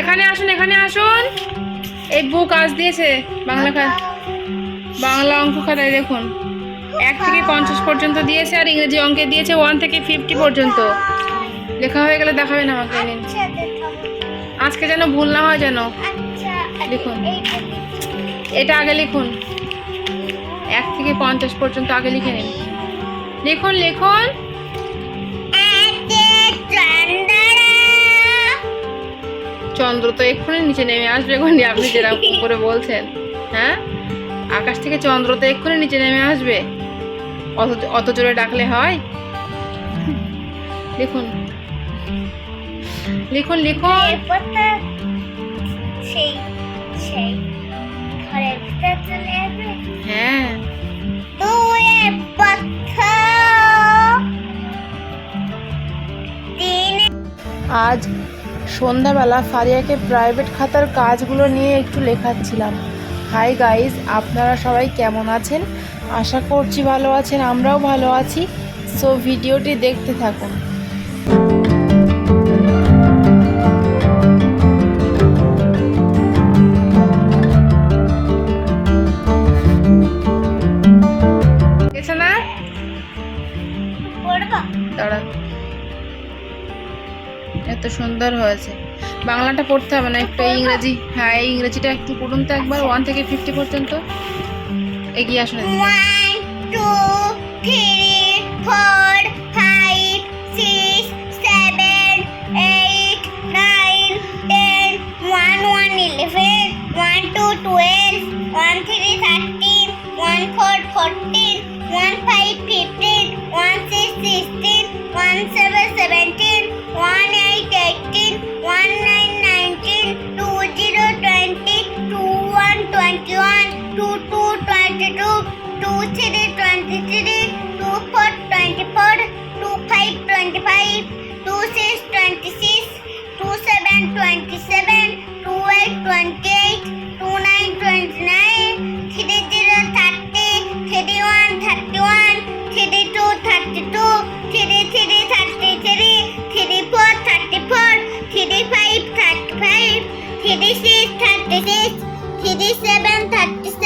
এখানে আসুন এখানে আসুন। এই বুক আজ দিয়েছে বাংলা খা বাংলা অঙ্ক খাতায় দেখুন। এক থেকে পঞ্চাশ পর্যন্ত দিয়েছে আর ইংরেজি অঙ্কে দিয়েছে ওয়ান থেকে ফিফটি পর্যন্ত। লেখা হয়ে গেলে দেখাবেন আমাকে নিন আচ্ছা আজকে যেন ভুল না হয় যেন। আচ্ছা লিখুন। এটা আগে লিখুন। এক থেকে পঞ্চাশ পর্যন্ত আগে লিখে নিন। লিখুন লিখুন। চন্দ্র তো এক্ষুনি নিচে নেমে আসবে এখনই আপনি যেরকম করে বলছেন। হ্যাঁ? আকাশ থেকে চন্দ্র তো এক্ষুনি নিচে নেমে আসবে। অত অত জোরে ডাকলে হয়। লিখুন। লিখুন লিখুন। সেই সেই ঘরের ভিতর চলে আসবে। হ্যাঁ। দুয়ে পাথর। আজ সন্ধ্যাবেলা ফারিয়াকে প্রাইভেট খাতার কাজগুলো নিয়ে একটু লেখাচ্ছিলাম। হাই গাইজ আপনারা সবাই কেমন আছেন? আশা করছি ভালো আছেন, আমরাও ভালো আছি। সো ভিডিওটি দেখতে থাকুন। এত সুন্দর হয়েছে। বাংলাটা পড়তে হবে না, একটু ইংরেজি। হ্যাঁ এই ইংরেজিটা একটু পড়ুন তো একবার ওয়ান থেকে ফিফটি পর্যন্ত। এগিয়ে আসুন। One two three four five six eight nine ten one one eleven one two one three one one five one six one seven 27, 12, 28, 29, 29, 30, 30, 31, 31, 32, 32, 33, 33, 34, 34, 35, 35, 36, 36, 37, 37,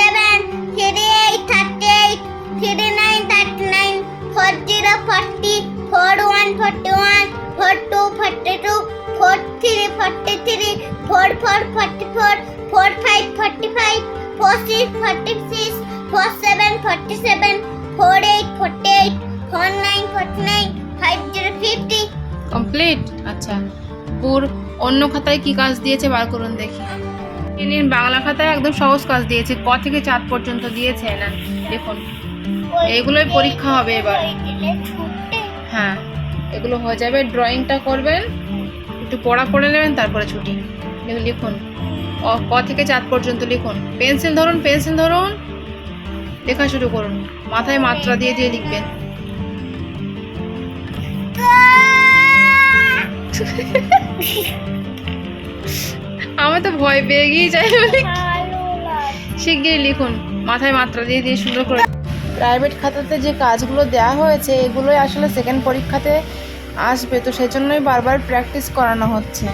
38, 38, 39, 39, 40, 40, 41, 41, 42, 42, four three forty three four four forty four four five forty five four six forty six four seven forty seven four eight forty eight four nine forty nine five zero fifty complete আচ্ছা। পুর অন্য খাতায় কি কাজ দিয়েছে বার করুন দেখি। এই নিন বাংলা খাতায় একদম সহজ কাজ দিয়েছে। ক থেকে চার পর্যন্ত দিয়েছে না? দেখুন। এইগুলোই পরীক্ষা হবে এবার। হ্যাঁ। এগুলো হয়ে যাবে ড্রয়িংটা করবেন। একটু পড়া করে নেবেন তারপরে ছুটি। লিখুন, ক থেকে চাঁদ পর্যন্ত লিখুন। পেন্সিল ধরুন পেন্সিল ধরুন। লেখা শুরু করুন। মাথায় মাত্রা দিয়ে দিয়ে লিখবেন। আমি তো ভয় পেয়ে গিয়ে যাই শিগগিরই লিখুন। মাথায় মাত্রা দিয়ে দিয়ে সুন্দর করে। প্রাইভেট খাতাতে যে কাজগুলো দেওয়া হয়েছে এগুলোই আসলে সেকেন্ড পরীক্ষাতে আসবে তো সেই জন্যই বারবার প্র্যাকটিস করানো হচ্ছে।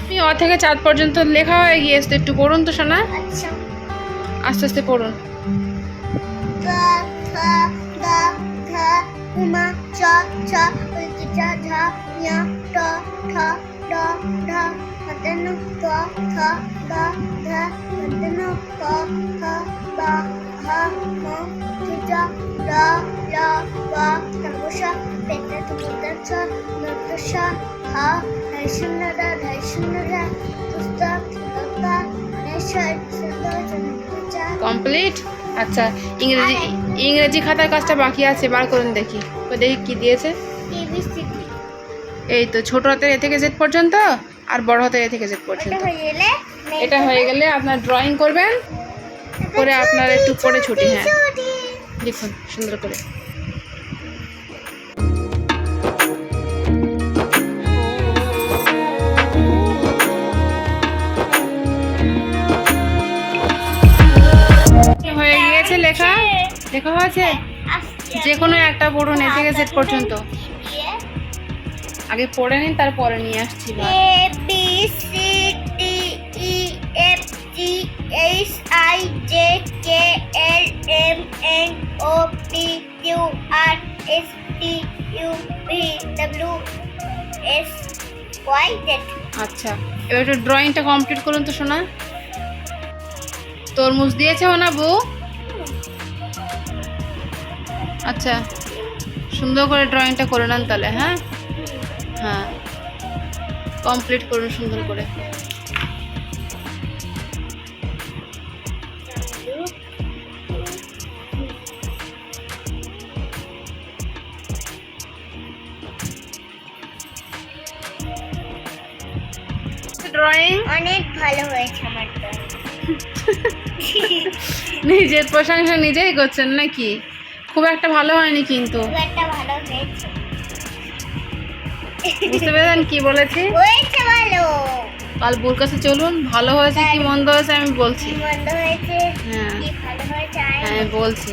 তুমি অ থেকে চাঁদ পর্যন্ত লেখা হয়ে গিয়েছে একটু পড়ুন তো শোনা আচ্ছা। আস্তে আস্তে পড়ুন। গ খ গ ঘ উমা চ ছ চ ঝ ঞ ট ঠ ড ঢ খ ম চ ড ল ব পেট ছ হ পুস্তক দত্ত কমপ্লিট? আচ্ছা ইংরেজি ইংরেজি খাতার কাজটা বাকি আছে বার করুন দেখি। তো দেখি কি দিয়েছে? এই তো ছোট হাতের এ থেকে জেড পর্যন্ত আর বড় হাতের এ থেকে জেড পর্যন্ত। এটা হয়ে গেলে আপনার ড্রয়িং করবেন করে আপনার একটু পরে ছুটি হ্যাঁ। লিখুন সুন্দর করে। হয়েছে লেখা? লেখা হয়েছে? যে কোনো একটা পড়ুন এ থেকে সেট পর্যন্ত। আগে পড়ে নিন তারপরে নিয়ে আসছি A B C D E F G H I J K L M N O P Q R S T U V W S Y Z আচ্ছা এবার একটু ড্রয়িংটা কমপ্লিট করুন তো শোনা তরমুজ দিয়েছে না বউ? আচ্ছা সুন্দর করে ড্রয়িংটা করে নেন তাহলে হ্যাঁ? হ্যাঁ। কমপ্লিট করুন সুন্দর করে। ড্রয়িং অনেক ভালো হয়েছে আমার নিজের প্রশংসা নিজেই করছেন নাকি? খুব একটা ভালো হয়নি কিন্তু। খুব একটা ভালো হয়েছে। বুঝতে পেরেছেন কি বলেছি? হয়েছে ভালো। কাল বুর কাছে চলুন ভালো হয়েছে কি মন্দ হয়েছে আমি বলছি। মন্দ হয়েছে হ্যাঁ। ভালো হয়েছে আর হ্যাঁ বলছি।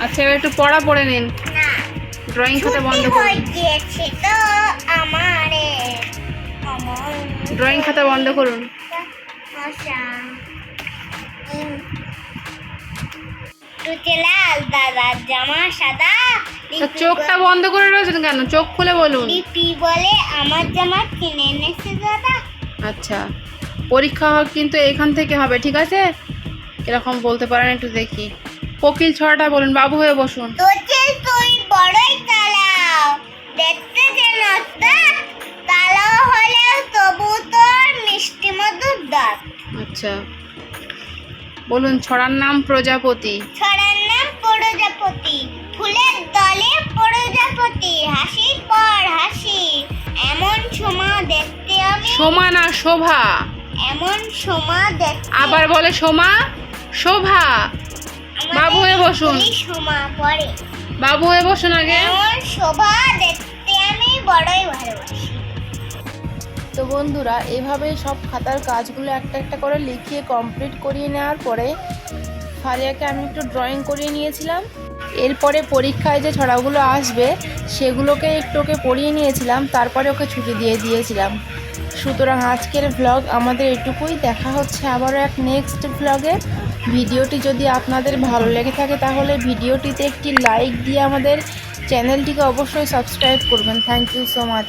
আচ্ছা এবার একটু পড়া পড়ে নিন। না ড্রয়িং খাতা বন্ধ করুন। গিয়েছে তো আমারে। ড্রয়িং খাতা বন্ধ করুন। মশা। টুকে লাল দাদার জামা সাদা চোখটা বন্ধ করে রয়েছেন কেন? চোখ খুলে বলুন। লিপি বলে আমার জামা কিনে এনেছে দাদা? আচ্ছা পরীক্ষা হোক কিন্তু এখান থেকে হবে ঠিক আছে? এরকম বলতে পারেন একটু দেখি। কোকিল ছড়াটা বলুন বাবু হয়ে বসুন। তুই বড়ই তালাও দেখতে যেন কালো হলেও তবু তোর মিষ্টি মধুর দাঁত। আচ্ছা। বলুন ছড়ার নাম প্রজাপতি। ছড়ার নাম প্রজাপতি। ফুলের দলে প্রজাপতি। হাসির পর হাসি। এমন সোমা দেখতে আমি সোমা না শোভা। এমন সমা দেখতে আবার বলে সোমা শোভা। বাবু হয়ে বসুন। সমা পড়ে। বাবু হয়ে বসুন আগে। এমন শোভা দেখতে আমি বড়ই ভালোবাসি। তো বন্ধুরা এভাবেই সব খাতার কাজগুলো একটা একটা করে লিখিয়ে কমপ্লিট করিয়ে নেওয়ার পরে ফারিয়াকে আমি একটু ড্রয়িং করিয়ে নিয়েছিলাম। এরপরে পরীক্ষায় যে ছড়াগুলো আসবে, সেগুলোকে একটু ওকে পড়িয়ে নিয়েছিলাম, তারপরে ওকে ছুটি দিয়ে দিয়েছিলাম। সুতরাং আজকের ব্লগ আমাদের এটুকুই। দেখা হচ্ছে আবারও এক নেক্সট ব্লগে ভিডিওটি যদি আপনাদের ভালো লেগে থাকে, তাহলে ভিডিওটিতে একটি লাইক দিয়ে আমাদের চ্যানেলটিকে অবশ্যই সাবস্ক্রাইব করবেন। Thank you so much